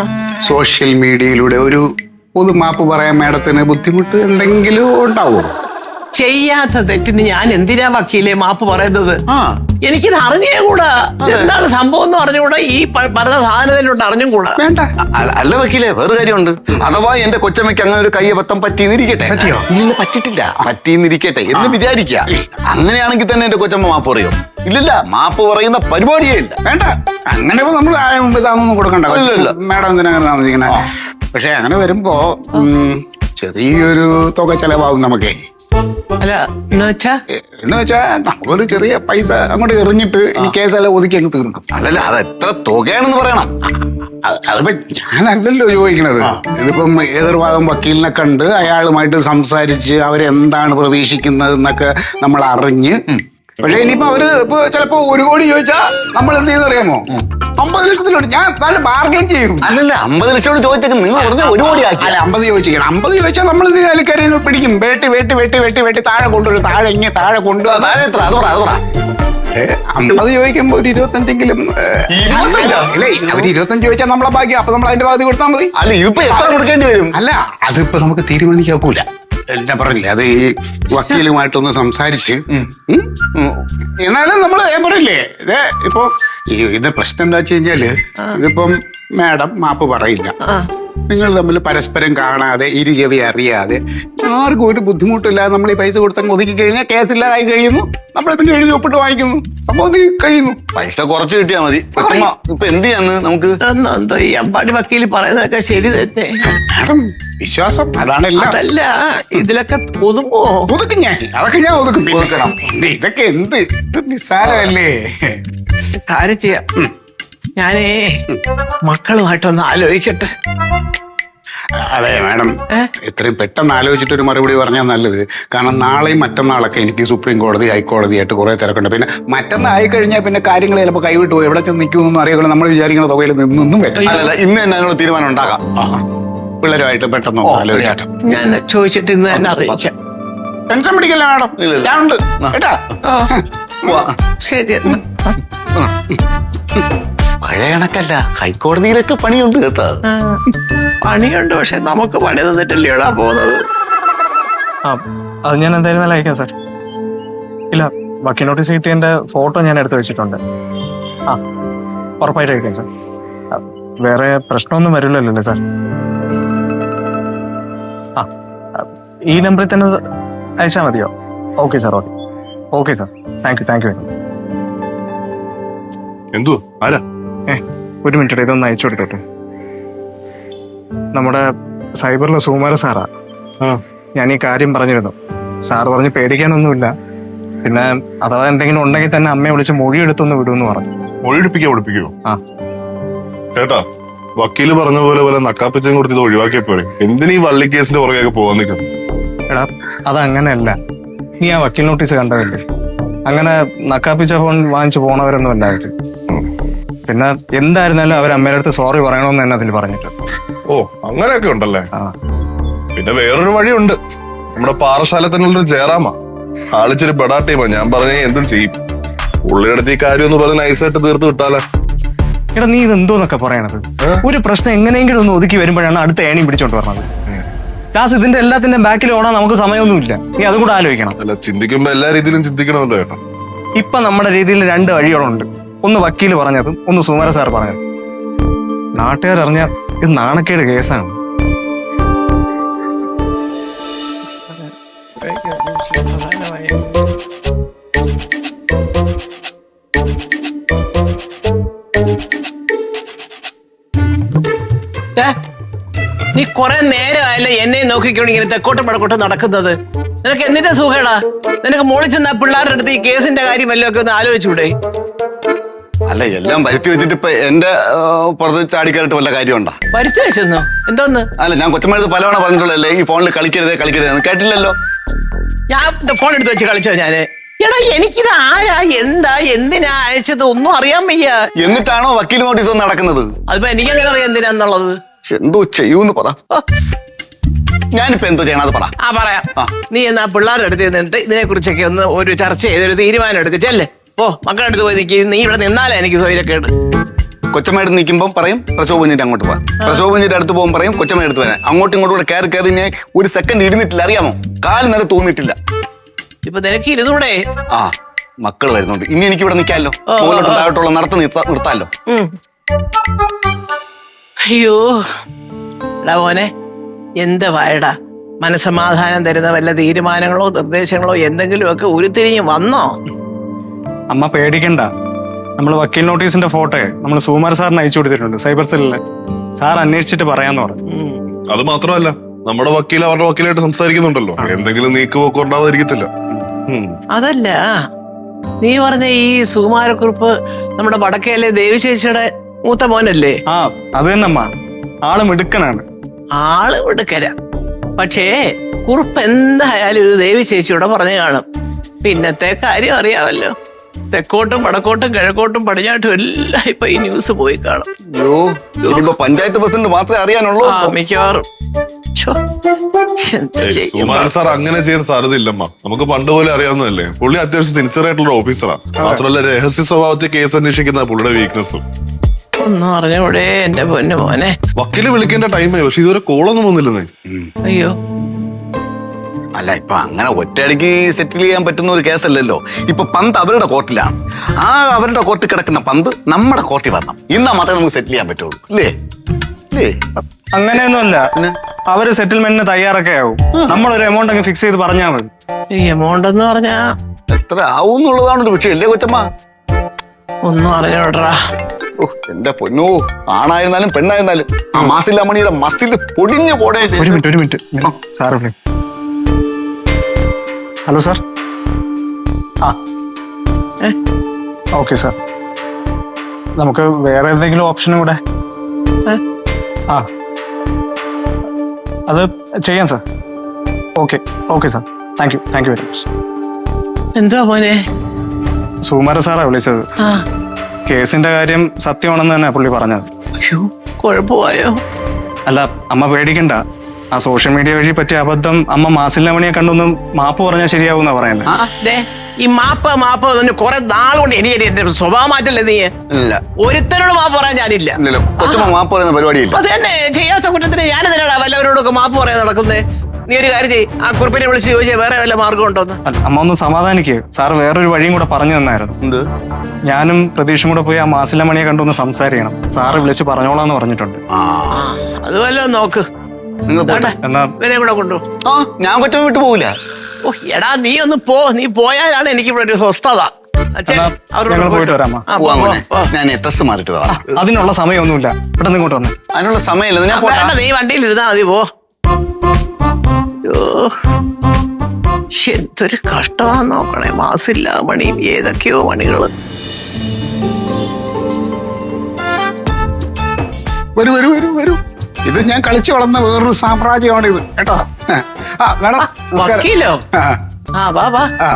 Speaker 5: സോഷ്യൽ മീഡിയയിലൂടെ ഒരു പൊതുമാപ്പ് പറയാൻ മാഡത്തിന് ബുദ്ധിമുട്ട് എന്തെങ്കിലും ഉണ്ടാവുമോ
Speaker 1: ചെയ്യാത്ത തെറ്റിന് ഞാൻ എന്തിനാ വക്കീലെ മാപ്പ് പറയുന്നത്? എനിക്കിത് അറിഞ്ഞേ കൂടാ. എന്താണ് സംഭവം എന്ന് അറിഞ്ഞുകൂടാ? ഈ പറഞ്ഞ സാധനത്തിലോട്ട് അറിഞ്ഞും കൂടാ
Speaker 5: വേണ്ട
Speaker 3: അല്ല- വക്കീലെ വേറെ കാര്യമുണ്ട്. അഥവാ എന്റെ കൊച്ചമ്മയ്ക്ക് അങ്ങനെ ഒരു കയ്യബദ്ധം പറ്റിയെന്നിരിക്കട്ടെ
Speaker 5: പറ്റിയോ?
Speaker 3: ഇല്ല പറ്റിട്ടില്ല പറ്റിയെന്നിരിക്കട്ടെ എന്ന് വിചാരിക്കുക. അങ്ങനെയാണെങ്കിൽ തന്നെ എന്റെ കൊച്ചമ്മ മാപ്പ് പറയും. ഇല്ലില്ല മാപ്പ് പറയുന്ന പരിപാടിയേ ഇല്ല.
Speaker 5: വേണ്ട. അങ്ങനെ നമ്മൾ ഇതാണെന്നും കൊടുക്കണ്ട. മാഡം എന്തിനാ താമസിക്കണേ പക്ഷെ അങ്ങനെ വരുമ്പോ ഉം, ചെറിയൊരു തുക ചെലവാകും നമുക്കേ.
Speaker 1: അല്ല എന്ന് വെച്ചാ?
Speaker 5: എ, എന്ന് വെച്ചാ നമുക്കൊരു ചെറിയ പൈസ അങ്ങോട്ട് എറിഞ്ഞിട്ട് ഈ കേസെല്ലാം ഒതുക്കി അങ്ങ് തീർക്കും.
Speaker 3: അല്ലല്ല അത് എത്ര തുകയാണെന്ന് പറയണം.
Speaker 5: അത് അതിപ്പോ ഞാനല്ലല്ലോ ചോദിക്കണത്. ഇതിപ്പം ഏതൊരു ഭാഗം വക്കീലിനെ കണ്ട് അയാളുമായിട്ട് സംസാരിച്ച് അവരെന്താണ് പ്രതീക്ഷിക്കുന്നത് എന്നൊക്കെ നമ്മൾ അറിഞ്ഞ് പക്ഷെ ഇനിയിപ്പോ അവർ ഇപ്പൊ ചിലപ്പോ ഒരു കോടി ചോദിച്ചാ നമ്മൾ എന്ത് ചെയ്യുന്ന അറിയാമോ? അമ്പത് ലക്ഷത്തിലോട്ട് ഞാൻ നല്ല ബാർഗൈൻ ചെയ്യും
Speaker 3: അല്ലല്ല അമ്പത് ലക്ഷത്തോട് ചോദിച്ചേക്ക് നിങ്ങൾ പറഞ്ഞ ഒരു കോടി ആക്കി.
Speaker 5: അല്ല അമ്പത് ചോദിച്ചിരിക്കണം. അമ്പത് ചോദിച്ചാൽ നമ്മൾ എന്ത് ചെയ്താലും കാര്യങ്ങൾ പിടിക്കും. വേട്ടി വേട്ടി വേട്ടി വേട്ടി വേട്ടി താഴെ കൊണ്ടുവരും. താഴെ ഇങ്ങനെ താഴെ കൊണ്ടുപോകാ
Speaker 3: താഴെ എത്ര? അത് പറ അത് പറ.
Speaker 5: അമ്പത് ചോദിക്കുമ്പോ ഒരു ഇരുപത്തഞ്ചെങ്കിലും ഏ, അവർ ഇരുപത്തഞ്ച് ചോദിച്ചാൽ നമ്മളെ ബാക്കി. അപ്പൊ നമ്മൾ അതിന്റെ ഭാഗത്ത് കൊടുത്താൽ മതി.
Speaker 3: അല്ല ഇതിപ്പോ എത്ര കൊടുക്കേണ്ടി വരും?
Speaker 5: അല്ല അതിപ്പോ നമുക്ക് തീരുമാനിക്കാക്കൂല ഞാൻ പറഞ്ഞില്ലേ? അത് ഈ വക്കീലുമായിട്ടൊന്ന് സംസാരിച്ച്. എന്നാലും നമ്മൾ ഞാൻ പറയില്ലേ ഇതേ ഇപ്പൊ ഈ ഇത് പ്രശ്നം എന്താ വെച്ച് കഴിഞ്ഞാൽ ഇതിപ്പം മാഡം മാപ്പ് പറയില്ല. നിങ്ങൾ തമ്മിൽ പരസ്പരം കാണാതെ ഇരു ചെവി അറിയാതെ ആർക്കും ഒരു ബുദ്ധിമുട്ടില്ലാതെ നമ്മൾ ഈ പൈസ കൊടുത്തങ്ങ് ഒതുക്കി കഴിഞ്ഞാൽ കേസില്ലാതായി കഴിയുന്നു. നമ്മളെ പിന്നെ എഴുതി ഒപ്പിട്ട് വാങ്ങിക്കുന്നു സംഭവം കഴിയുന്നു.
Speaker 3: പൈസ കുറച്ച് കിട്ടിയാ മതി. ഇപ്പൊ എന്ത് ചെയ്യാന്ന് നമുക്ക്?
Speaker 1: അമ്പാടി വക്കീൽ പറയുന്നതൊക്കെ ശരി തന്നെ.
Speaker 5: മാഡം വിശ്വാസം അതാണ് എല്ലാം.
Speaker 1: അതല്ല ഇതിലൊക്കെ ഒതുങ്ങോ
Speaker 5: ഒതുക്കും ഞാൻ. അതൊക്കെ ഞാൻ ഒതുക്കും. ഇതൊക്കെ എന്ത്? ഇത് നിസ്സാരമല്ലേ?
Speaker 1: കാര്യം ചെയ്യാം. ഞാനേ മക്കളുമായിട്ടൊന്ന് ആലോചിക്കട്ടെ.
Speaker 5: അതെ മാഡം.
Speaker 1: ഇത്രയും
Speaker 5: എത്രയും പെട്ടെന്ന് ആലോചിച്ചിട്ട് ഒരു മറുപടി പറഞ്ഞാൽ നല്ലത്. കാരണം നാളെയും മറ്റന്നാളൊക്കെ എനിക്ക് സുപ്രീം കോടതി ഹൈക്കോടതിയായിട്ട് കുറേ തിരക്കുണ്ട്. പിന്നെ മറ്റന്നായി ആയി കഴിഞ്ഞാൽ പിന്നെ കാര്യങ്ങൾ ചിലപ്പോൾ കൈവിട്ടു പോയി. എവിടെ ചെന്ന് നിൽക്കുമെന്ന് അറിയില്ല നമ്മൾ വിചാരിക്കുന്ന തുകയിൽ നിന്നൊന്നും വരും
Speaker 3: ഇന്ന് തന്നെ അതിനുള്ള തീരുമാനം
Speaker 5: ഉണ്ടാകാം പിള്ളേരുമായിട്ട് പെട്ടെന്ന് ആലോചിച്ചിട്ട്
Speaker 1: ഞാൻ ചോദിച്ചിട്ട് ഇന്ന് തന്നെ അറിയിക്കാം.
Speaker 5: ടെൻഷൻ പിടിക്കല്ല മാഡം? ഉണ്ട്. കേട്ടാ?
Speaker 1: ശരി എന്നാ.
Speaker 3: പഴയ കണക്കല്ല. ഹൈക്കോടതിയിലൊക്കെ പണിയുണ്ട് കേട്ടോ.
Speaker 1: പണിയുണ്ട് പക്ഷെ നമുക്ക് പണി തന്നിട്ടല്ലേടാ പോകുന്നത്.
Speaker 2: ആ അത് ഞാൻ എന്തായാലും നല്ല അയക്കാം സാർ. ഇല്ല വക്കീൽ നോട്ടീസ് കിട്ടിയതിന്റെ ഫോട്ടോ ഞാൻ എടുത്ത് വെച്ചിട്ടുണ്ട്. ആ ഉറപ്പായിട്ട് അയക്കാം സാർ. വേറെ പ്രശ്നമൊന്നും വരില്ലല്ലോ അല്ലേ സാർ. ആ ആ, ഈ നമ്പറിൽ തന്നെ അയച്ചാൽ മതിയോ? Okay sir okay. Okay sir. Thank you thank you.
Speaker 4: എന്തോ ആരാ?
Speaker 2: ഏ ഒരു മിനിറ്റ് ഇതൊന്ന് അയച്ചു കൊടുത്തോട്ടെ. നമ്മുടെ സൈബറിലെ സുകുമാര സാറാ. ഞാൻ ഈ കാര്യം പറഞ്ഞിരുന്നു. സാർ പറഞ്ഞ് പേടിക്കാനൊന്നുമില്ല. പിന്നെ അഥവാ എന്തെങ്കിലും ഉണ്ടെങ്കിൽ തന്നെ അമ്മയെ വിളിച്ച് മൊഴി എടുത്തൊന്ന് വിടുമെന്ന് പറഞ്ഞു.
Speaker 4: ഒഴിപ്പിക്കോ ഒളിപ്പിക്കോ
Speaker 2: ആ.
Speaker 4: ചേട്ടാ വക്കീൽ പറഞ്ഞ പോലെ പോലെ നക്കാപ്പിച്ചും കൊടുത്ത് ഇത് ഒഴിവാക്കിയപ്പോഴേ എന്തിനീ വള്ളി കേസിന്റെ പുറകെയൊക്കെ പോകാൻ നിൽക്കുന്നു
Speaker 2: എടാ അതങ്ങനെയല്ല. നീ ആ വക്കീൽ നോട്ടീസ് കണ്ടതല്ലേ? അങ്ങനെ നക്കാപ്പിച്ച ഫോൺ വാങ്ങിച്ചു പോണവരൊന്നും അവർ. പിന്നെ എന്തായിരുന്നാലും അവർ അമ്മയുടെ അടുത്ത് സോറി പറയണമെന്ന് തന്നെ അതിൽ പറഞ്ഞിട്ട്.
Speaker 4: ഓ അങ്ങനെയൊക്കെ ഉണ്ടല്ലേ?
Speaker 2: ആ.
Speaker 4: പിന്നെ വേറൊരു വഴിയുണ്ട്. നമ്മുടെ പാറശാല തന്നെയുള്ളൊരു ജയറാമ. ആളിച്ചിരി പെടാ ടീമാ. ഞാൻ പറഞ്ഞ എന്തും ചെയ്യും. പുള്ളിയുടെ ഈ കാര്യം ഒന്ന് പറഞ്ഞ് നൈസായിട്ട് തീർത്ത് വിട്ടാലേ?
Speaker 2: എടാ നീ ഇതെന്തോന്നൊക്കെ പറയണത്? ഒരു പ്രശ്നം എങ്ങനെയെങ്കിലും ഒന്ന് ഒതുക്കി വരുമ്പോഴാണ് അടുത്ത ഏണിയും പിടിച്ചോണ്ട് പറഞ്ഞത് ദാസ് ഇതിന്റെ എല്ലാത്തിന്റെ ബാക്കിൽ ഓടാൻ നമുക്ക് സമയമൊന്നുമില്ല. നീ അതും കൂടെ ആലോചിക്കണം.
Speaker 4: അല്ല ചിന്തിക്കുമ്പോ എല്ലാ രീതിയിലും ചിന്തിക്കണമല്ലോ ചേട്ടാ
Speaker 2: ഇപ്പൊ നമ്മുടെ രീതിയിൽ രണ്ട് വഴികളുണ്ട്. ഒന്ന് വക്കീൽ പറഞ്ഞതും ഒന്ന് സുമാര സാർ പറഞ്ഞതും. നാട്ടുകാർ അറിഞ്ഞാൽ ഇത് നാണക്കേട് കേസാണ്?
Speaker 1: നീ കുറെ നേരമായല്ലേ എന്നെ നോക്കിക്കൊണ്ട് ഇങ്ങനെ തെക്കോട്ട് പടക്കോട്ട് നടക്കുന്നത്? നിനക്ക് എന്തിന്റെ സുഖേടാ? നിനക്ക് മോളിച്ചെന്ന പിള്ളേരുടെ അടുത്ത് ഈ കേസിന്റെ കാര്യം വല്ലതും ഒക്കെ ഒന്ന് ആലോചിച്ചൂടെ
Speaker 3: അല്ല എല്ലാം വരുത്തി വെച്ചിട്ട് ഇപ്പൊ എന്റെ പുറത്ത് ചാടിക്കയറിട്ട് വല്ല കാര്യമുണ്ടോ?
Speaker 1: വരുത്തി വെച്ചെന്നോ? എന്തോന്ന്?
Speaker 3: അല്ല ഞാൻ കൊച്ചമ്മടുത്ത് പലവണ പറഞ്ഞിട്ടുള്ളല്ലേ ഈ ഫോണിൽ കളിക്കരുത് കളിക്കരുത് കേട്ടില്ലല്ലോ.
Speaker 1: ഞാൻ ഫോൺ എടുത്ത് വെച്ച് കളിച്ചോ ഞാൻ? എടാ എനിക്കിത് ആരാ എന്താ എന്തിനാ അയച്ചത്? ഒന്നും അറിയാൻ വയ്യ.
Speaker 3: എന്നിട്ടാണോ വക്കീൽ നോട്ടീസ് നടക്കുന്നത്?
Speaker 1: അതിപ്പോ എനിക്കെങ്ങനെ അറിയാം എന്തിനാന്നുള്ളത്
Speaker 3: എന്തോ ചെയ്യൂന്ന് പറ. ഞാനിപ്പോ എന്തോ ചെയ്യണം അത് പറ.
Speaker 1: ആ പറയാം. നീ എന്നാ പിള്ളേരുടെ അടുത്ത് നിന്നിട്ട് ഇതിനെ കുറിച്ചൊക്കെ ഒന്ന് ഒരു ചർച്ച ചെയ്ത് ഒരു തീരുമാനം എടുക്കുക ചെല്ലേ. ഓ മക്കളുടെ അടുത്ത് പോയി നിൽക്കി നീ ഇവിടെ നിന്നാലേ എനിക്ക് സൗകര്യക്കേട്
Speaker 3: കൊച്ചമ്മയുടെ നിൽക്കുമ്പോൾ പറയും പ്രശോഭഞ്ഞിട്ട് അങ്ങോട്ട് പോകാം പ്രശോഭഞ്ഞിട്ട് അടുത്ത് പോകുമ്പോൾ പറയും കൊച്ചമ്മ അടുത്ത് വരാൻ. അങ്ങോട്ടും ഇങ്ങോട്ടും കൂടെ കയറി കയറി ഞാൻ ഒരു സെക്കൻഡ് ഇരുന്നിട്ടില്ല. അറിയാമോ? കാൽ നേരെ തോന്നിട്ടില്ല
Speaker 1: ഇപ്പൊ നിനക്ക് ഇരുന്നൂടെ
Speaker 3: ആ മക്കൾ വരുന്നുണ്ട്. ഇനി എനിക്ക് ഇവിടെ നിൽക്കാമല്ലോ മുകളിലോട്ട്. താഴോട്ടുള്ള നടത്ത് നിർത്താ നിർത്താമല്ലോ.
Speaker 1: അയ്യോ. എടാ മോനെ എന്ത് വായടാ? മനസമാധാനം തരുന്ന വല്ല തീരുമാനങ്ങളോ നിർദ്ദേശങ്ങളോ എന്തെങ്കിലുമൊക്കെ ഉരുത്തിരിഞ്ഞ് വന്നോ?
Speaker 2: അമ്മ പേടിക്കണ്ട. നമ്മൾ വക്കീൽ നോട്ടീസിന്റെ ഫോട്ടോ നമ്മൾ സൂമർ സാറിന് അയച്ചു കൊടുത്തിട്ടുണ്ട് സൈബർ സെല്ലിൽ. സാർ അന്വേഷിച്ചിട്ട് പറയാന്ന് പറഞ്ഞു.
Speaker 4: അത് മാത്രമല്ല നമ്മുടെ വക്കീൽ അവരുടെ വക്കീലായിട്ട് സംസാരിക്കുന്നുണ്ടല്ലോ. എന്തെങ്കിലും നീക്കുപോക്ക് ഉണ്ടാവാതിരിക്കത്തില്ല.
Speaker 1: അതല്ല നീ പറഞ്ഞ ഈ സുകുമാരക്കുറിപ്പ് നമ്മുടെ വടക്കേലെ ദേവിശേഷിയുടെ മൂത്ത മോനല്ലേ?
Speaker 2: ആ അത് തന്നെ അമ്മ. ആൾ മിടുക്കനാണ്.
Speaker 1: ആൾ മിടുക്കര. പക്ഷേ കുറിപ്പ് എന്തായാലും ഇത് ദേവി ചേച്ചിയോടെ പറഞ്ഞു കാണും. പിന്നത്തെ കാര്യം അറിയാമല്ലോ. തെക്കോട്ടും വടക്കോട്ടും കിഴക്കോട്ടും പടിഞ്ഞാട്ടും എല്ലാം ഇപ്പൊ ഈ ന്യൂസ് പോയി കാണും.
Speaker 3: ഇനിയിപ്പോ പഞ്ചായത്ത് പ്രസിഡന്റ് മാത്രമേ അറിയാനുള്ളൂ.
Speaker 1: ആ മിക്കവാറും. ഛോ, എന്ത് ചെയ്യും?
Speaker 4: സുമാരൻ സാർ അങ്ങനെ ചെയ്യാൻ സാധ്യതയില്ലമ്മ. നമുക്ക് പണ്ട് പോലെ അറിയാവുന്നതല്ലേ. പുള്ളി അത്യാവശ്യം സിൻസിയർ ആയിട്ടുള്ള ഓഫീസറാ മാത്രമല്ല രഹസ്യ സ്വഭാവത്തെ കേസ് അന്വേഷിക്കുന്ന പുള്ളിയുടെ വീക്ക്നെസ്സും
Speaker 1: ഒന്നും അറിഞ്ഞൂടെ എന്റെ പൊന്നു മോനെ.
Speaker 4: വക്കീൽ വിളിക്കേണ്ട ടൈമായി പക്ഷെ ഇതുവരെ കോളൊന്നും വന്നില്ലെന്നേ.
Speaker 1: അയ്യോ.
Speaker 3: അല്ല ഇപ്പൊ അങ്ങനെ ഒറ്റയടിക്ക് സെറ്റിൽ ചെയ്യാൻ പറ്റുന്ന ഒരു കേസല്ലല്ലോ ഇപ്പൊ പന്ത് അവരുടെ കോർട്ടിലാണ് ആ അവരുടെ കോർട്ടിൽ കിടക്കുന്ന പന്ത് നമ്മുടെ കോർട്ടിൽ വരണം. ഇന്നാ മാത്രമേ നമുക്ക് സെറ്റിൽ ചെയ്യാൻ പറ്റുള്ളൂ. അല്ലേ അല്ലേ
Speaker 2: അങ്ങനെയൊന്നുമല്ല. അവർ സെറ്റിൽമെന്റിന് തയ്യാറൊക്കെ ആവും. നമ്മളൊരു എമൗണ്ട് അങ്ങ് ഫിക്സ് ചെയ്ത് പറഞ്ഞാൽ മതി.
Speaker 1: ഈ എമൗണ്ട് എന്ന് പറഞ്ഞാ
Speaker 3: എത്ര ആവും എന്നുള്ളതാണ് ഒരു വിഷയം അല്ലേ കൊച്ചമ്മ?
Speaker 1: ഒന്നും അറിയാടാ
Speaker 3: ഓ എന്റെ പൊന്നോ. ആണായിരുന്നാലും പെണ്ണായിരുന്നാലും ആ മാസില്ല മണിയുടെ മസ്തിൽ പൊടിഞ്ഞു പോടേ
Speaker 2: ഒരു മിനിറ്റ് ഒരു മിനിറ്റ്. സാർ വിളി. ഹലോ സാർ ആ. ഓക്കെ സാർ നമുക്ക് വേറെ എന്തെങ്കിലും ഓപ്ഷനും കൂടെ?
Speaker 1: ഏ?
Speaker 2: ആ. അത് ചെയ്യാം sir okay okay sir thank you thank you very much
Speaker 1: എന്താ മോനെ?
Speaker 2: സുകുമാര സാറാ വിളിച്ചത്. കേസിന്റെ കാര്യം സത്യമാണെന്ന് തന്നെ പുള്ളി പറഞ്ഞത്.
Speaker 1: അയ്യോ കുഴപ്പമായോ?
Speaker 2: അല്ല അമ്മ പേടിക്കണ്ട. ആ സോഷ്യൽ മീഡിയ വഴി പറ്റിയ അബദ്ധം അമ്മ മാസില്ലമണിയെ കണ്ടൊന്നും മാപ്പ് പറഞ്ഞാൽ ശരിയാവുന്ന പറയുന്നത്
Speaker 1: ആ ദേ ഈ മാപ്പ് മാപ്പ് തന്നെ കുറെ നാളുകൊണ്ട് എനിക്ക് എന്റെ സ്വഭാവം മാറ്റല്ലേ നീ?
Speaker 3: ഇല്ല.
Speaker 1: ഒരുത്തരോട് മാപ്പ് പറയാൻ ഞാനില്ല.
Speaker 3: ഇല്ലല്ലോ കൊച്ചമ്മ മാപ്പ് പറയുന്ന പരിപാടിയില്ല.
Speaker 1: അത് തന്നെ ചെയ്യാത്ത കുറ്റത്തിന് ഞാൻ എന്തിനാടാ വല്ലവരോടൊക്കെ മാപ്പ് പറയാൻ നടക്കുന്നത് നീ ഒരു കാര്യം ചെയ്യ് ആ കുറിപ്പിനെ വിളിച്ച് ചോദിച്ചാൽ വേറെ വല്ല മാർഗം ഉണ്ടോന്ന്?
Speaker 2: അല്ല, അമ്മ ഒന്ന് സമാധാനിക്കുക സാർ വേറൊരു വഴിയും കൂടെ പറഞ്ഞു തന്നായിരുന്നു.
Speaker 3: എന്ത്?
Speaker 2: ഞാനും പ്രതീക്ഷയും കൂടെ പോയി ആ മാസില്ലമണിയെ കണ്ടൊന്ന് സംസാരിക്കണം. സാറ് വിളിച്ച് പറഞ്ഞോളാന്ന് പറഞ്ഞിട്ടുണ്ട്.
Speaker 3: ആ
Speaker 1: ആ അത് വല്ലതും നോക്ക്.
Speaker 3: നിങ്ങൾ പോട്ടെ.
Speaker 2: എന്നാ
Speaker 1: ഇവനെ കൂടെ കൊണ്ടു.
Speaker 3: ആ ഞാൻ കൊച്ചമ്മ വിട്ടു പോവില്ല.
Speaker 1: ഓ എടാ നീ ഒന്ന് പോ. നീ പോയാലാണ് എനിക്ക് ഇവിടെ ഒരു സ്വസ്ഥത. അച്ഛൻ
Speaker 2: എന്നാ
Speaker 1: അവരോട്
Speaker 2: ഞങ്ങൾ
Speaker 1: പോയിട്ട്
Speaker 2: വരാം, അമ്മ.
Speaker 1: ആ, പോ,
Speaker 3: പോവാൻ
Speaker 1: പോ,
Speaker 3: മോനെ.
Speaker 1: പോ.
Speaker 3: ഞാൻ ഡ്രസ് മാറിയിട്ട് വരാം.
Speaker 2: അതിനുള്ള സമയമൊന്നുമില്ല. പെട്ടെന്ന് ഇങ്ങോട്ട് വന്നേ.
Speaker 3: അതിനുള്ള സമയമില്ല ഞാൻ പോട്ടെ.
Speaker 1: വേണ്ട നീ വണ്ടിയിൽ ഇരുന്നാ മതി പോ. ഓ, ശ്ശെ, എന്തൊരു കഷ്ടമാ നോക്കണേ. മാസില്ല പണിയും ഏതൊക്കെയോ മണികൾ
Speaker 5: വരൂ വരൂ വരൂ വരൂ. ഇത് ഞാൻ കളിച്ചു വളർന്ന വേറൊരു സാമ്രാജ്യമാണ് ഇത് കേട്ടോ ആ മേഡം നമസ്കാരം.
Speaker 1: വക്കീലോ
Speaker 5: ആ,
Speaker 1: ആ വാ വാ
Speaker 5: ആ.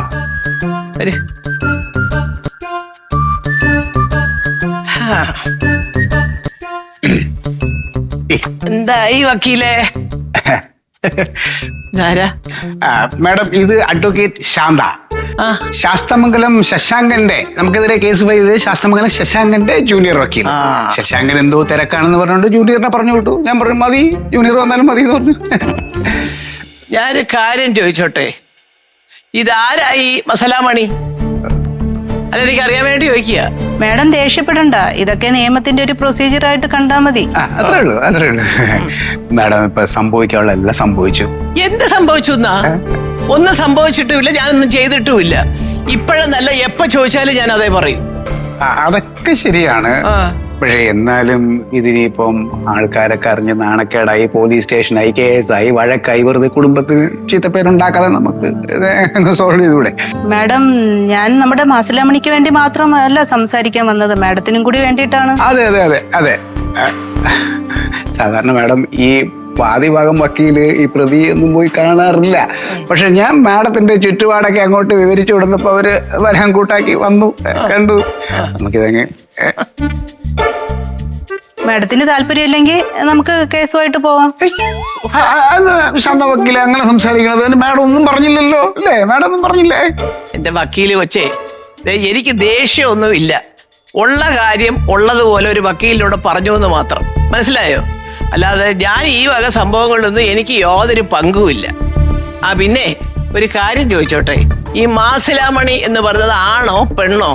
Speaker 1: വര്. ഹാ. എന്തായി വക്കീലേ ഇതാരാ?
Speaker 5: ആ, മേഡം ഇത് അഡ്വക്കേറ്റ് ശാന്ത ശാസ്തമംഗലം ശശാങ്കന്റെ. നമുക്കെതിരെ കേസ് ഫയൽ ചെയ്ത് ശാസ്തമംഗലം ശശാങ്കന്റെ ജൂനിയർ വക്കീൽ. ശശാങ്കൻ എന്തോ തിരക്കാണെന്ന് പറഞ്ഞുകൊണ്ട് ജൂനിയറിനെ പറഞ്ഞു വിട്ടു. ഞാൻ പറഞ്ഞു മതി ജൂനിയർ വന്നാലും മതി എന്ന് പറഞ്ഞു.
Speaker 1: ഞാനൊരു കാര്യം ചോദിച്ചോട്ടെ? ഇതാരായി മസലാമണി? അല്ല എനിക്ക് അറിയാൻ വേണ്ടി ചോദിക്കുക.
Speaker 6: മാഡം ദേഷ്യപ്പെടണ്ട. ഇതൊക്കെ നിയമത്തിന്റെ ഒരു പ്രൊസീജിയർ ആയിട്ട് കണ്ടാ മതി.
Speaker 5: ആ, അത്രേ ഉള്ളൂ അത്രേ ഉള്ളൂ. മാഡം ഇപ്പൊ സംഭവിക്കാനുള്ള എല്ലാം സംഭവിച്ചു.
Speaker 1: എന്ത് സംഭവിച്ചു എന്നാ? ഒന്നും സംഭവിച്ചിട്ടുമില്ല ഞാനൊന്നും ചെയ്തിട്ടുമില്ല. ഇപ്പോഴെന്നല്ല എപ്പോ ചോദിച്ചാലും ഞാൻ അതേ പറയും.
Speaker 5: ആ, അതൊക്കെ ശരിയാണ്.
Speaker 1: ആ.
Speaker 5: പക്ഷെ എന്നാലും ഇതിനിപ്പം ആൾക്കാരൊക്കെ അറിഞ്ഞ് നാണക്കേടായി പോലീസ് സ്റ്റേഷനായി കേസായി വഴക്കായി വെറുതെ കുടുംബത്തിന് ചീത്തപ്പേരുണ്ടാക്കാതെ നമുക്ക് സോൾവ് ചെയ്തൂടെ
Speaker 6: മാഡം ഞാൻ നമ്മുടെ മാസിലാമണിക്ക് വേണ്ടി മാത്രമല്ല സംസാരിക്കാൻ വന്നത്. മാഡത്തിനും കൂടി വേണ്ടിയിട്ടാണ്.
Speaker 5: അതെ അതെ അതെ അതെ. സാധാരണ മാഡം ഈ പാതിഭാഗം വക്കീൽ ഈ പ്രതിയൊന്നും പോയി കാണാറില്ല. പക്ഷെ ഞാൻ മാഡത്തിന്റെ ചുറ്റുപാടൊക്കെ അങ്ങോട്ട് വിവരിച്ചു കൊടുത്തപ്പോ അവർ വരാൻ കൂട്ടാക്കി വന്നു. കണ്ടു. നമുക്കിതങ്ങ്
Speaker 6: മാഡത്തിന് താല്പര്യമില്ലെങ്കിൽ നമുക്ക് കേസുമായിട്ട് പോവാം.
Speaker 5: ശാന്ത വക്കീലെ അങ്ങനെ സംസാരിക്കണത് മാഡം ഒന്നും പറഞ്ഞില്ലല്ലോ അല്ലേ? മാഡം ഒന്നും പറഞ്ഞില്ലേ?
Speaker 1: എന്റെ വക്കീൽ കൊച്ചേ ദേ, എനിക്ക് ദേഷ്യമൊന്നും ഇല്ല. ഉള്ള കാര്യം ഉള്ളതുപോലെ ഒരു വക്കീലിനോട് പറഞ്ഞു എന്ന് മാത്രം. മനസ്സിലായോ? അല്ലാതെ ഞാൻ ഈ വക സംഭവങ്ങളിലൊന്നും എനിക്ക് യാതൊരു പങ്കുമില്ല ആ പിന്നെ ഒരു കാര്യം ചോദിച്ചോട്ടെ. ഈ മാസിലാമണി എന്ന് പറഞ്ഞത് ആണോ പെണ്ണോ?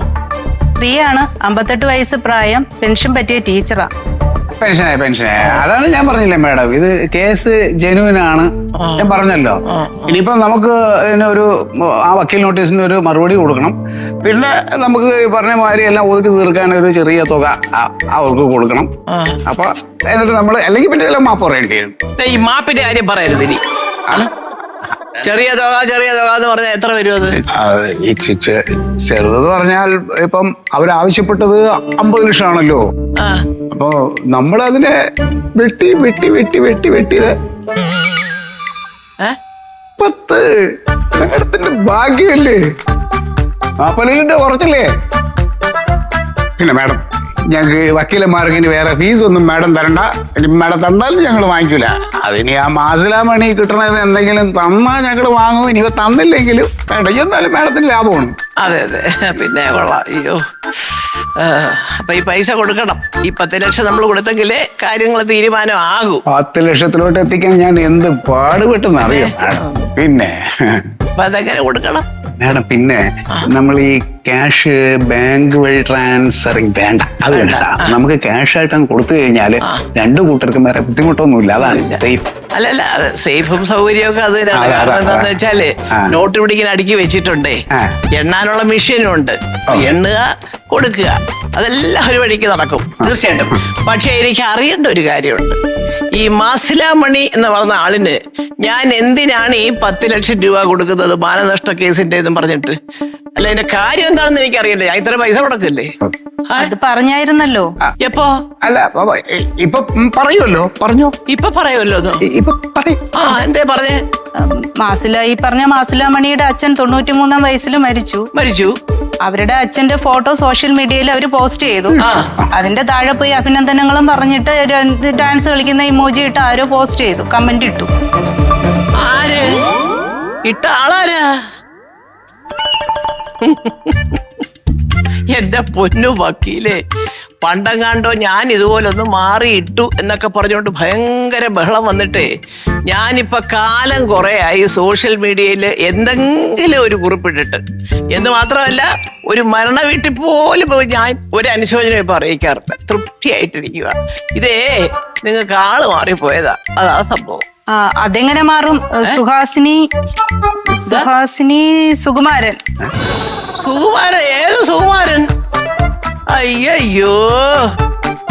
Speaker 6: സ്ത്രീയാണ് അമ്പത്തെട്ട് വയസ്സ് പ്രായം പെൻഷൻ പറ്റിയ ടീച്ചറാ.
Speaker 5: പെൻഷനായി പെൻഷനായി. അതാണ് ഞാൻ പറഞ്ഞില്ലേ മാഡം. ഇത് കേസ് ജെനുവിൻ ആണ് ഞാൻ പറഞ്ഞല്ലോ. ഇനിയിപ്പം നമുക്ക് ഒരു ആ വക്കീൽ നോട്ടീസിന് ഒരു മറുപടി കൊടുക്കണം. പിന്നെ നമുക്ക് ഈ പറഞ്ഞ മാതിരി എല്ലാം ഒതുക്കി തീർക്കാൻ ഒരു ചെറിയ തുക അവർക്ക് കൊടുക്കണം. അപ്പൊ എന്നിട്ട് നമ്മൾ അല്ലെങ്കിൽ പിന്നെ മാപ്പ് പറയേണ്ടി വരും.
Speaker 1: ഈ മാപ്പിന്റെ കാര്യം പറയരുത് ഇനി. ചെറിയ തുക ചെറിയ തുക എന്ന് പറഞ്ഞാൽ എത്ര വരും അത്?
Speaker 5: ചെറുതെന്ന് പറഞ്ഞാൽ ഇപ്പം അവരാവശ്യപ്പെട്ടത് അമ്പത് ലക്ഷമാണല്ലോ
Speaker 1: ആ.
Speaker 5: നമ്മൾ അതിനെ വെട്ടി വെട്ടി വെട്ടി വെട്ടി വെട്ടിയത്? പത്ത്. മേഡത്തിന്റെ ഭാഗ്യമല്ലേ? നാൽപ്പത് ലിറ്റർ കുറച്ചില്ലേ? പിന്നെ മാഡം ഞങ്ങൾക്ക് വക്കീലന്മാർക്ക് ഇനി വേറെ ഫീസ് ഒന്നും മാഡം തരണ്ട. മാഡം തന്നാലും ഞങ്ങൾ വാങ്ങിക്കൂല. അതിനി ആ മാസിലാമണി കിട്ടണത് എന്തെങ്കിലും തന്നാൽ ഞങ്ങൾ വാങ്ങും. ഇനി തന്നില്ലെങ്കിലും വേണ്ട. എന്നാലും മാഡത്തിന് ലാഭമാണ്.
Speaker 1: അതെ അതെ. പിന്നെ കൊള്ളാം. അയ്യോ. അപ്പൊ ഈ പൈസ കൊടുക്കണം. ഈ പത്ത് ലക്ഷം നമ്മൾ കൊടുത്തെങ്കിലേ കാര്യങ്ങൾ തീരുമാനം ആകൂ
Speaker 5: പത്ത് ലക്ഷത്തിലോട്ട് എത്തിക്കാൻ ഞാൻ എന്ത് പാടുപെട്ടെന്ന് അറിയാം പിന്നെ.
Speaker 1: അപ്പൊ അതെങ്ങനെ കൊടുക്കണം?
Speaker 5: മാഡം പിന്നെ നമ്മൾ ഈ ക്യാഷ് ബാങ്ക് വഴി ട്രാൻസ്ഫറിങ് വേണ്ട. അത് വേണ്ട. നമുക്ക് ക്യാഷ് ആയിട്ട് അങ്ങ് കൊടുത്തു കഴിഞ്ഞാൽ രണ്ടു കൂട്ടർക്കും വേറെ ബുദ്ധിമുട്ടൊന്നുമില്ല. അതാണ് സേഫ്
Speaker 1: അല്ലല്ല സേഫും സൗകര്യമൊക്കെ അത് കാരണം എന്താന്ന്
Speaker 5: വെച്ചാൽ.
Speaker 1: നോട്ട് പിടിക്കാൻ അടുക്കി വെച്ചിട്ടുണ്ടേ. എണ്ണാനുള്ള മെഷീനും ഉണ്ട്. എണ്ണുക കൊടുക്കുക. അതെല്ലാം ഒരു വഴിക്ക് നടക്കും. തീർച്ചയായിട്ടും. പക്ഷെ എനിക്ക് അറിയേണ്ട ഒരു കാര്യമുണ്ട്. ഈ മാസിലാമണി എന്ന് പറഞ്ഞ ആളിന് ഞാൻ എന്തിനാണ് ഈ പത്ത് ലക്ഷം രൂപ കൊടുക്കുന്നത്? മാനനഷ്ട കേസിന്റെ എന്ന് പറഞ്ഞിട്ട്. അല്ല എന്റെ കാര്യം എന്താണെന്ന് എനിക്ക് അറിയണ്ടേ ഞാൻ ഇത്ര പൈസ കൊടുക്കില്ലേ?
Speaker 6: അത് പറഞ്ഞായിരുന്നല്ലോ.
Speaker 1: എപ്പോ?
Speaker 5: അല്ല ഇപ്പൊ പറയുമല്ലോ പറഞ്ഞു.
Speaker 1: ഇപ്പൊ പറയുമല്ലോ അത്.
Speaker 5: ഇപ്പൊ പറയും.
Speaker 1: ആ എന്തേ പറഞ്ഞേ?
Speaker 6: മാസില ഈ പറഞ്ഞ മാസിലാമണിയുടെ അച്ഛൻ തൊണ്ണൂറ്റി മൂന്നാം വയസ്സിൽ മരിച്ചു.
Speaker 1: മരിച്ചു.
Speaker 6: അവരുടെ അച്ഛന്റെ ഫോട്ടോ സോഷ്യൽ മീഡിയയിൽ അവർ പോസ്റ്റ് ചെയ്തു. അതിന്റെ താഴെ പോയി അഭിനന്ദനങ്ങളും പറഞ്ഞിട്ട് ഡാൻസ് കളിക്കുന്ന ഇമോജി ഇട്ട് ആരോ പോസ്റ്റ് ചെയ്തു കമന്റ് ഇട്ടു.
Speaker 1: ഇട്ട ആളാരാ? എന്റെ പൊന്നു വക്കീലെ പണ്ടങ്ങാണ്ടോ ഞാൻ ഇതുപോലൊന്ന് മാറിയിട്ടു എന്നൊക്കെ പറഞ്ഞുകൊണ്ട് ഭയങ്കര ബഹളം വന്നിട്ടേ ഞാനിപ്പോ കാലം കുറെ ആയി സോഷ്യൽ മീഡിയയിൽ എന്തെങ്കിലും ഒരു കുറിപ്പിട്ടിട്ട്. എന്ന് മാത്രമല്ല ഒരു മരണ വീട്ടിൽ പോലും പോയി ഞാൻ ഒരു അനുശോചനം ഇപ്പൊ അറിയിക്കാറില്ല തൃപ്തിയായിട്ടിരിക്കുക. ഇതേ നിങ്ങൾക്ക് ആൾ മാറിപ്പോയതാ. അതാ സംഭവം.
Speaker 6: അതെങ്ങനെ മാറും? സുഹാസിനി സുഹാസിനി സുകുമാരൻ.
Speaker 1: സുകുമാരൻ? ഏത് സുകുമാരൻ? അയ്യോ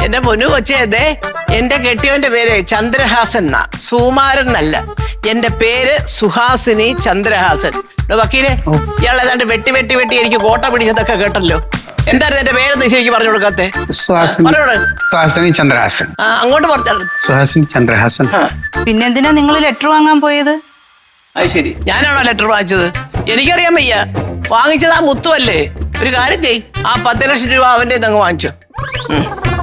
Speaker 1: എന്റെ പൊന്നു കൊച്ചേതേ എന്റെ കെട്ടിയവന്റെ പേര് ചന്ദ്രഹാസൻ എന്നാ. സുമാരൻ എന്നല്ല എന്റെ പേര് സുഹാസിനി ചന്ദ്രഹാസൻ. വക്കീലെ ഇയാൾ ഏതാണ്ട് വെട്ടി വെട്ടി വെട്ടി എനിക്ക് കോട്ട പിടിച്ചതൊക്കെ കേട്ടല്ലോ. എന്തായിരുന്നു എന്റെ പേരെന്ന് ശരിക്കും പറഞ്ഞു കൊടുക്കാത്തെ?
Speaker 5: സുഹാസിനി. ചന്ദ്രഹാസൻ.
Speaker 1: അങ്ങോട്ട് പറഞ്ഞു
Speaker 5: സുഹാസിനി ചന്ദ്രഹാസൻ.
Speaker 6: പിന്നെന്തിനാ നിങ്ങൾ ലെറ്റർ വാങ്ങാൻ പോയത്?
Speaker 1: അത് ശരി. ഞാനാണോ ലെറ്റർ വാങ്ങിച്ചത്? എനിക്കറിയാൻ വയ്യ. വാങ്ങിച്ചത് ആ മുത്തുവല്ലേ? ഒരു കാര്യം ചെയ്. ആ പത്ത് ലക്ഷം രൂപ അവന്റെ അങ്ങ് വാങ്ങിച്ചു.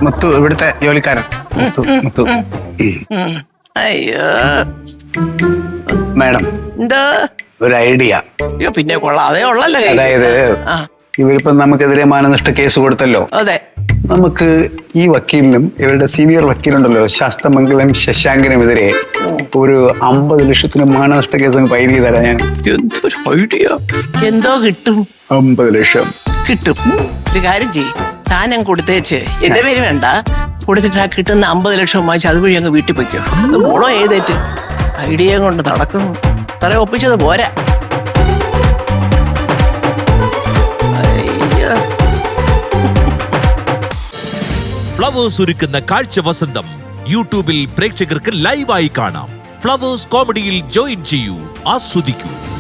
Speaker 5: മുത്തു ഇവിടുത്തെ ജോലിക്കാരൻ. മുത്തു മുത്തു.
Speaker 1: അയ്യോ.
Speaker 5: മാഡം.
Speaker 1: എന്താ?
Speaker 5: ഒരു ഐഡിയ.
Speaker 1: അയ്യോ പിന്നെ കൊള്ളാം അതേ ഉള്ളല്ലേ കയ്യിൽ.
Speaker 5: അതായത്
Speaker 1: ആ.
Speaker 5: ഇവരിപ്പം നമുക്കെതിരെ മാനനഷ്ട കേസ് കൊടുത്തല്ലോ.
Speaker 1: അതെ.
Speaker 5: നമുക്ക് ഈ വക്കീലിനും ഇവരുടെ സീനിയർ വക്കീലുണ്ടല്ലോ ശാസ്തമംഗലം ശശാങ്കനുമെതിരെ ഒരു അമ്പത് ലക്ഷത്തിന് മാനനഷ്ട കേസ് അങ്ങ് ഫയൽ ചെയ്തരാ ഞാൻ.
Speaker 1: എന്തൊരു ഐഡിയ. എന്തോ കിട്ടും.
Speaker 5: അമ്പത് ലക്ഷം.
Speaker 1: കിട്ടും. ഒരു കാര്യം ചെയ് താനം കൊടുത്തേച്ച്. എന്റെ പേര് വേണ്ട. കൊടുത്തിട്ട് ആ കിട്ടുന്ന അമ്പത് ലക്ഷം വാങ്ങിച്ച് അതുവഴി അങ്ങ് വീട്ടിൽ പൊയ്ക്കോ. അത് മോളോ ഏതേറ്റ്? ഐഡിയ കൊണ്ട് നടക്കുന്നു. തല ഒപ്പിച്ചത് പോരാ.
Speaker 7: ഫ്ലവേഴ്സ് ഒരുക്കുന്ന കാഴ്ച വസന്തം യൂട്യൂബിൽ പ്രേക്ഷകർക്ക് ലൈവായി കാണാം. ഫ്ലവേഴ്സ് കോമഡിയിൽ ജോയിൻ ചെയ്യൂ. ആസ്വദിക്കൂ.